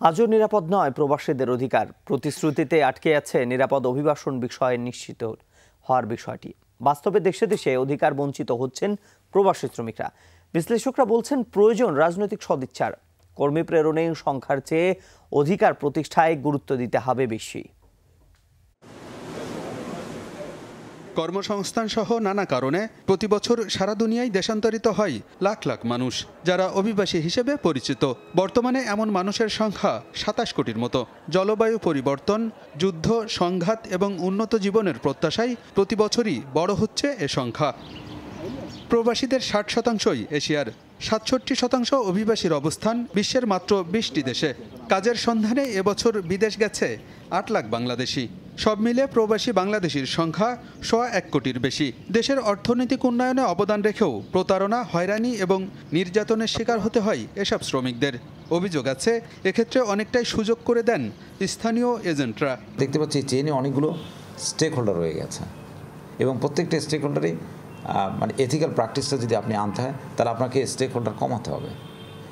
আজও নিরাপদ নয় প্রবাসীদের অধিকার। প্রতিশ্রুতিতে আটকে আছে নিরাপদ অভিবাসন বিষয়ে নিশ্চিত হওয়ার বিষয়টি। বাস্তবে দেশে দেশে অধিকার বঞ্চিত হচ্ছেন প্রবাসী শ্রমিকরা। বিশ্লেষকরা বলছেন প্রয়োজন রাজনৈতিক সদিচ্ছার। কর্মী প্রেরণে সংখ্যার চেয়ে অধিকার প্রতিষ্ঠায় গুরুত্ব দিতে হবে বেশি। কর্মসংস্থান সহ নানা কারণে প্রতি বছর সারা দুনিয়ায় দেশান্তরিত হয় লাখ লাখ মানুষ, যারা অভিবাসী হিসেবে পরিচিত। বর্তমানে এমন মানুষের সংখ্যা সাতাশ কোটির মতো। জলবায়ু পরিবর্তন, যুদ্ধ, সংঘাত এবং উন্নত জীবনের প্রত্যাশায় প্রতি বছরই বড় হচ্ছে এ সংখ্যা। প্রবাসীদের ষাট শতাংশই এশিয়ার সাতষট্টি শতাংশ অভিবাসীর অবস্থান বিশ্বের মাত্র বিশটি দেশে। কাজের সন্ধানে এবছর বিদেশ গেছে আট লাখ বাংলাদেশি। সব মিলে প্রবাসী বাংলাদেশির সংখ্যা সোয়া এক কোটির বেশি। দেশের অর্থনৈতিক উন্নয়নে অবদান রেখেও প্রতারণা, হয়রানি এবং নির্যাতনের শিকার হতে হয় এসব শ্রমিকদের। অভিযোগ আছে, এক্ষেত্রে অনেকটাই সুযোগ করে দেন স্থানীয় এজেন্টরা। দেখতে পাচ্ছি চেনে অনেকগুলো স্টেক হোল্ডার রয়ে গেছে। এবং প্রত্যেকটা স্টেক হোল্ডারই মানে এথিক্যাল প্র্যাকটিসটা যদি আপনি আনতে হয়, তাহলে আপনাকে স্টেক হোল্ডার কমাতে হবে।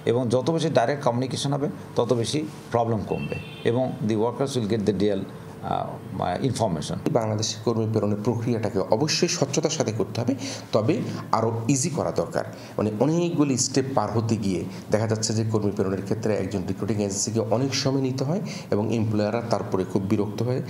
এবং যত বেশি ডাইরেক্ট কমিউনিকেশন হবে, তত বেশি প্রবলেম কমবে। এবং the workers will get the DL information Bangladeshi কর্মী প্রেরণের প্রক্রিয়াটাকে অবশ্যই স্বচ্ছতার সাথে করতে হবে তবে আরও ইজি করা দরকার। মানে অনেকগুলি স্টেপ পার হতে গিয়ে দেখা যাচ্ছে যে কর্মী প্রেরণের ক্ষেত্রে একজন রিক্রুটিং এজেন্সিকে অনেক সময় নিতে হয় এবং এমপ্লয়াররা তারপরে খুব বিরক্ত হয়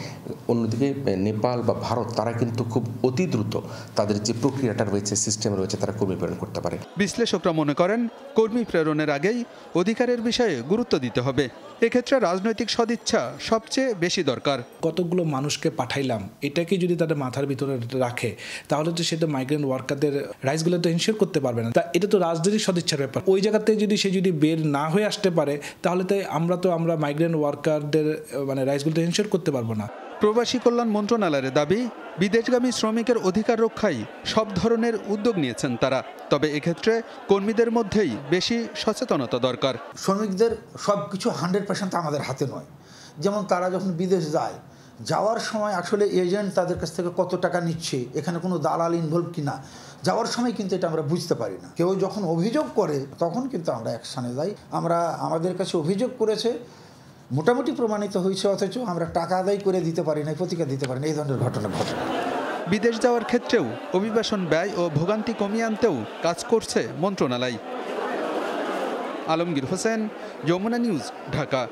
অন্যদিকে নেপাল বা ভারত তারা কিন্তু খুব অতি দ্রুত তাদের যে প্রক্রিয়াটা রয়েছে সিস্টেম রয়েছে তারা কর্মী প্রেরণ করতে পারে। বিশ্লেষকরা মনে করেন কর্মী প্রেরণের আগেই অধিকারের বিষয়ে গুরুত্ব দিতে হবে। এক্ষেত্রে রাজনৈতিক সদিচ্ছা সবচেয়ে বেশি দরকার। কতগুলো মানুষকে পাঠাইলাম, এটাকে যদি তাদের মাথার ভিতরে রাখে, তাহলে তো সেটা মাইগ্রেন্ট ওয়ার্কারদের রাইসগুলো তো এনশিওর করতে পারবে না। তা এটা তো রাজনৈতিক সদিচ্ছার ব্যাপার। ওই জায়গাতে যদি সে যদি বের না হয়ে আসতে পারে, তাহলে তো আমরা তো, আমরা মাইগ্রেন্ট ওয়ার্কারদের মানে রাইসগুলো তো এনশিওর করতে পারব না। প্রবাসী কল্যাণ মন্ত্রণালয়ের দাবি, বিদেশগামী শ্রমিকের অধিকার রক্ষায় সব ধরনের উদ্যোগ নিয়েছেন তারা। তবে এক্ষেত্রে কর্মীদের মধ্যেই বেশি সচেতনতা দরকার। শ্রমিকদের সব কিছু হান্ড্রেড পার্সেন্ট আমাদের হাতে নয়। যেমন তারা যখন বিদেশ যায়, যাওয়ার সময় আসলে এজেন্ট তাদের কাছ থেকে কত টাকা নিচ্ছে, এখানে কোনো দালাল ইনভলভ কিনা, যাওয়ার সময় কিন্তু এটা আমরা বুঝতে পারি না। কেউ যখন অভিযোগ করে, তখন কিন্তু আমরা অ্যাকশানে যাই। আমরা আমাদের কাছে অভিযোগ করেছে মোটামুটি প্রমাণিত হয়েছে অথচ আমরা টাকা আদায় করে দিতে পারি না প্রতিকার দিতে পারি না এই ধরনের ঘটনা ঘটে। বিদেশ যাওয়ার ক্ষেত্রেও অভিবাসন ব্যয় ও ভোগান্তি কমিয়ে আনতেও কাজ করছে মন্ত্রণালয়। আলমগীর হোসেন, যমুনা নিউজ, ঢাকা।